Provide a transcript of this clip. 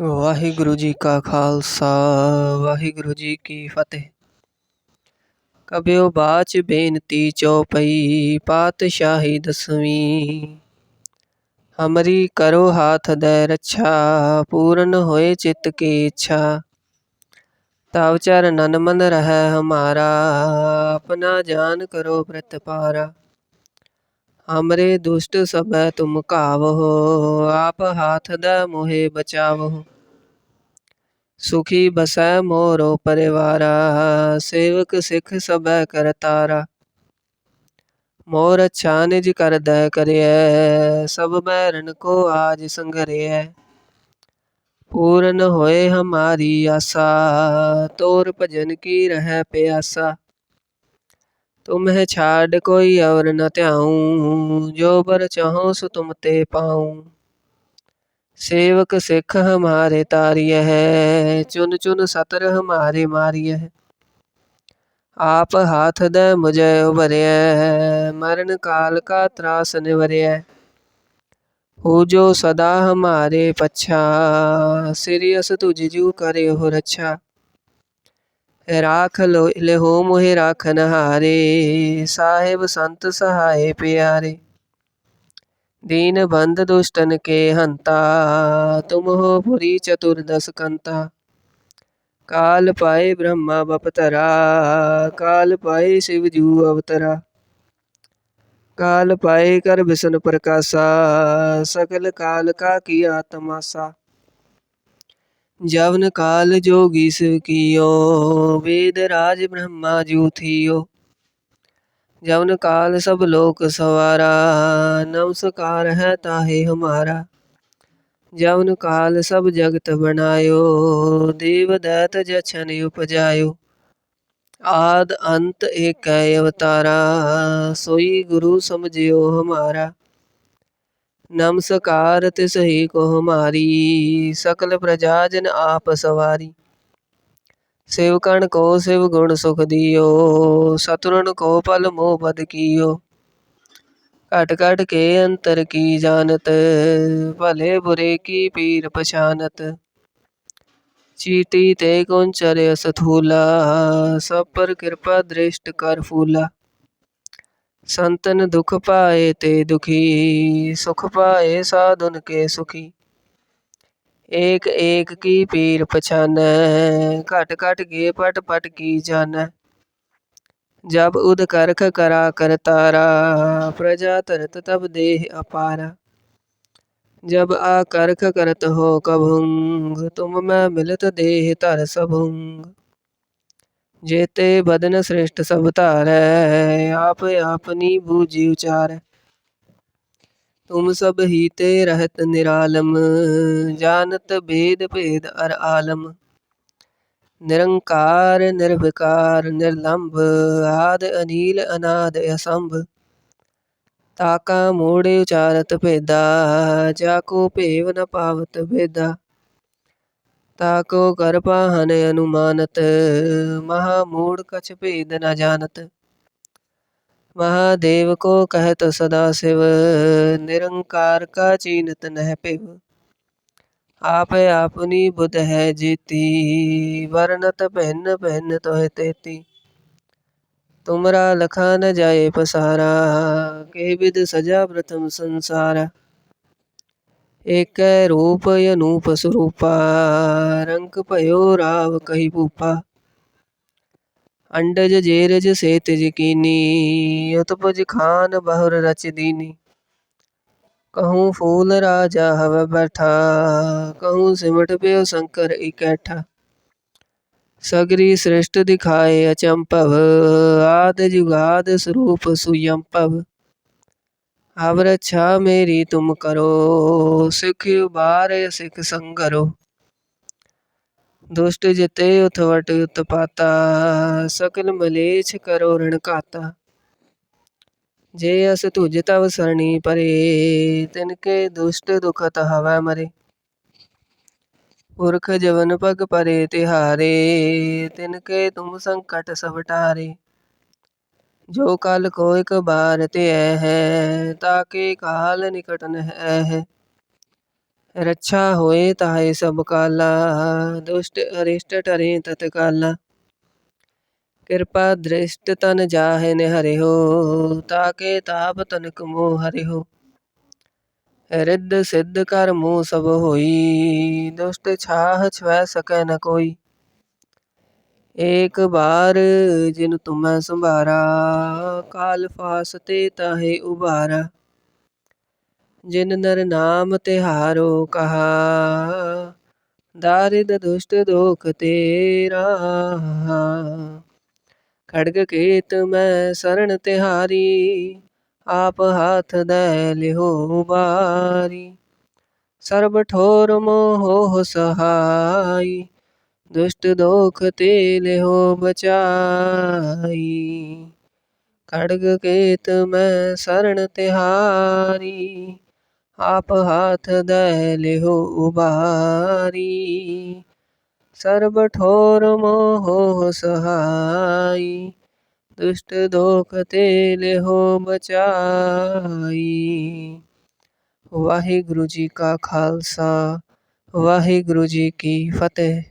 ਵਾਹਿਗੁਰੂ ਜੀ ਕਾ ਖਾਲਸਾ, ਵਾਹਿਗੁਰੂ ਜੀ ਕੀ ਫਤਿਹ। ਕਬਿਓ ਬਾਚ ਬੇਨਤੀ ਚੌਪਈ, ਪਾਤਸ਼ਾਹੀ ਦਸਵੀਂ। ਹਮਰੀ ਕਰੋ ਹਾਥ ਦੇ ਰੱਛਾ, ਪੂਰਨ ਹੋਏ ਚਿਤ ਕੀ ਇੱਛਾ। ਤਵ ਚਰਨਨ ਮਨ ਰਹਿ ਹਮਾਰਾ, ਆਪਣਾ ਜਾਨ ਕਰੋ ਪ੍ਰਤਪਾਰਾ। ਹਮਰੇ ਦੁਸ਼ਟ ਸਭੈ ਤੁਮ ਕਾਵਹੁ ਆਪ ਹਾਥ ਦੇ ਮੋਹਿ ਬਚਾਵਹੁ। ਸੁਖੀ ਬਸੈ ਮੋਰੋ ਪਰਿਵਾਰਾ, ਸੇਵਕ ਸਿੱਖ ਸਭੈ ਕਰਤਾਰਾ ਮੋਰ ਅੱਛਾ ਨਿਜ ਕਰਦੈ ਕਰਿਐ, ਸਭ ਬੈਰਨ ਕੋ ਆਜ ਸੰਗਰਿਐ ਪੂਰਨ ਹੋਏ ਹਮਾਰੀ ਆਸਾ, ਤੋਰ ਭਜਨ ਕੀ ਰਹਿ ਪਿਆਸਾ। تمہیں چھاڈ کوئی اور نہ تیاؤں جو بر چاہوں سو تم تے پاؤں سیوک سکھ ہمارے تاریہ ہے چن چن سطر ہمارے ماریہ ہے آپ ہاتھ دے مجھے ابھریا ہے مرن کال کا تراس نوریا ہے ہو جو سدا ہمارے پچھا سریس تجھ جو کرے ہو رچھا ਰਾਖ ਲੋ, ਲਿਹੋ ਮੋਹਿ ਰਾਖਨ ਹਾਰੇ ਸਾਹਿਬ ਸੰਤ ਸਹਾਏ ਪਿਆਰੇ। ਦੀਨ ਬੰਦ ਦੁਸ਼ਟਨ ਕੇ ਹੰਤਾ, ਤੁਮ ਹੋ ਪੁਰੀ ਚਤੁਰਦਸ ਕੰਤਾ। ਕਾਲ ਪਾਏ ਬ੍ਰਹਮਾ ਬਪਤਰਾ, ਕਾਲ ਪਾਏ ਸ਼ਿਵ ਜੂ ਅਵਤਰਾ। ਕਾਲ ਪਾਏ ਕਰ ਵਿਸ਼ਨ ਪ੍ਰਕਾਸ਼ਾ ਸਕਲ ਕਾਲ ਕਾ ਕੀਆ ਤਮਾਸਾ जवन काल जोगी शिव कियो वेद राज ब्रह्मा जू थियो जवन काल सब लोक सवारा नमस्कार है ताहे हमारा जवन काल सब जगत बनायो देव दैत जछन उपजायो आद अंत एक अवतारा सोई गुरु समझियो हमारा ਨਮਸਕਾਰ ਤਿਸ ਹੀ ਕੋ ਹਮਾਰੀ ਸਕਲ ਪ੍ਰਜਾ ਜਨ ਆਪ ਸਵਾਰੀ। ਸੇਵਕਣ ਕੋ ਸਿਵ ਗੁਣ ਸੁਖ ਦਿਓ ਸਤੁਰਨ ਕੋ ਪਲ ਮੋਹ ਬਦ ਕੀਓ। ਘਟ ਘਟ ਕੇ ਅੰਤਰ ਕੀ ਜਾਣਤ, ਭਲੇ ਬੁਰੇ ਕੀ ਪੀਰ ਪਛਾਨਤ। ਚੀਟੀ ਤੇ ਗੁਣ ਚਰਿਆ ਸਥੂਲਾ, ਸਭ ਪਰ ਕਿਰਪਾ ਦ੍ਰਿਸ਼ਟ ਕਰ ਫੂਲਾ। ਸੰਤਨ ਦੁਖ ਪਾਏ ਤੇ ਦੁਖੀ، ਸੁਖ ਪਾਏ ਸਾਧੁਨ ਕੇ ਸੁਖੀ। ایک ایک کی پیر پچھانے کٹ کٹ کے پٹ پٹ کی جانے جب اد کرک کرا کر تارا پرجا ترت تب دیہ اپارا جب آ کرک کرت ہو کبھنگ تم میں ملت دیہ تر سبھنگ जेते बदन श्रेष्ठ सब तारै आप अपनी बूझी उचार तुम सब ही ते रहत निरालम जानत भेद भेद अर आलम निरंकार निर्विकार निर्लंब आद अनील अनाद असंभ ताका मोड़े उचारत भेदा जाको भेव न पावत भेदा ताको कर पाहन अनुमानत महामूढ़ कछ भेद न जानत महादेव को कहत सदा शिव निरंकार का चीनत नह पिव आप अपनी बुध है जीती वर्णत भिन्न भिन्न तो है तेती तुमरा लखा न जाए पसारा के विद सजा प्रथम संसारा ایک روپ انوپ سروپا رنگ پیو راو کہنی کہاجا ہٹا کہ اکٹھا سگری سرشٹ دکھائے اچمپو آد جروپ سوئمپ ਆਵ ਰੱਛਾ ਮੇਰੀ ਤੁਮ ਕਰੋ, ਸਿਖ ਉਬਾਰੇ ਸਿਖ ਸੰਗਰੋ। ਦੁਸ਼ਟ ਜਿਤੇ ਉਥਵਟ ਉਤਪਾਤਾ ਸਕਲ ਮਲੇਛ ਕਰੋ ਰਣ ਘਾਤਾ। ਜੇ ਅਸ ਤੁਜ ਤਵ ਸਰਣੀ ਪਰੇ, ਤਿਨ ਕੇ ਦੁਸ਼ਟ ਦੁਖਤ ਹਵੈ ਮਰੇ। ਪੁਰਖ ਜਵਨ ਪਗ ਪਰੇ ਤਿਹਾਰੇ, ਤਿਨ ਕੇ ਤੁਮ ਸੰਕਟ ਸਵਟਾਰੇ जो काल को एक बार ते है ताके काल निकट न है ਰੱਛਾ ਹੋਏ ਤਾਹੇ ਸਭ ਕਾਲਾ ਦੁਸ਼ਟ ਅਰਿਸ਼ਟ ਟਰੇ ਤਤਕਾਲਾ ਕਿਰਪਾ ਦ੍ਰਿਸ਼ਟ ਤਨ ਜਾਹੇ ਨਿਹਰਿਓ ਤਾਕੇ ਤਾਪ ਤਨਕ ਮੋਹ ਹਰਿਓ ਰਿੱਧ ਸਿੱਧ ਕਰ ਮੂਹ ਸਭ ਹੋਈ ਦੁਸ਼ਟ ਛਾਹ ਛਵੈ ਸਕੈ ਨ ਕੋਈ ਏਕ ਬਾਰ ਜਿਨ ਤੁਮੈ ਸੰਭਾਰਾ, ਕਾਲ ਫਾਸ ਤੇ ਤਾਹੇ ਉਬਾਰਾ ਜਿਨ ਨਰ ਨਾਮ ਤਿਹਾਰੋ ਕਹਾ, ਦਾਰਿਦ ਦੁਸ਼ਟ ਦੋਖ ਤੇਰਾ। ਖੜਗ ਕੇਤ ਮੈਂ ਸਰਣ ਤਿਹਾਰੀ, ਆਪ ਹਾਥ ਦੈ ਲਿਹੋ ਬਾਰੀ ਸਰਬ ਠੋਰ ਮੋਹ ਸਹਾਈ ਦੁਸ਼ਟ ਦੋਖ ਤੇ ਲਿਹੋ ਬਚਾਈ। ਖੜਗ ਕੇਤ ਮੈਂ ਸਰਣ ਤਿਹਾਰੀ, ਆਪ ਹਾਥ ਦੈ ਲਿਹੋ ਉਬਾਰੀ ਸਰਬ ਠੋਰ ਮੋਹ ਸਹਾਈ, ਦੁਸ਼ਟ ਦੋਖ ਤੇ ਲਿਹੋ ਬਚਾਈ। ਵਾਹਿਗੁਰੂ ਜੀ ਕਾ ਖਾਲਸਾ, ਵਾਹਿਗੁਰੂ ਜੀ ਕੀ ਫਤਿਹ।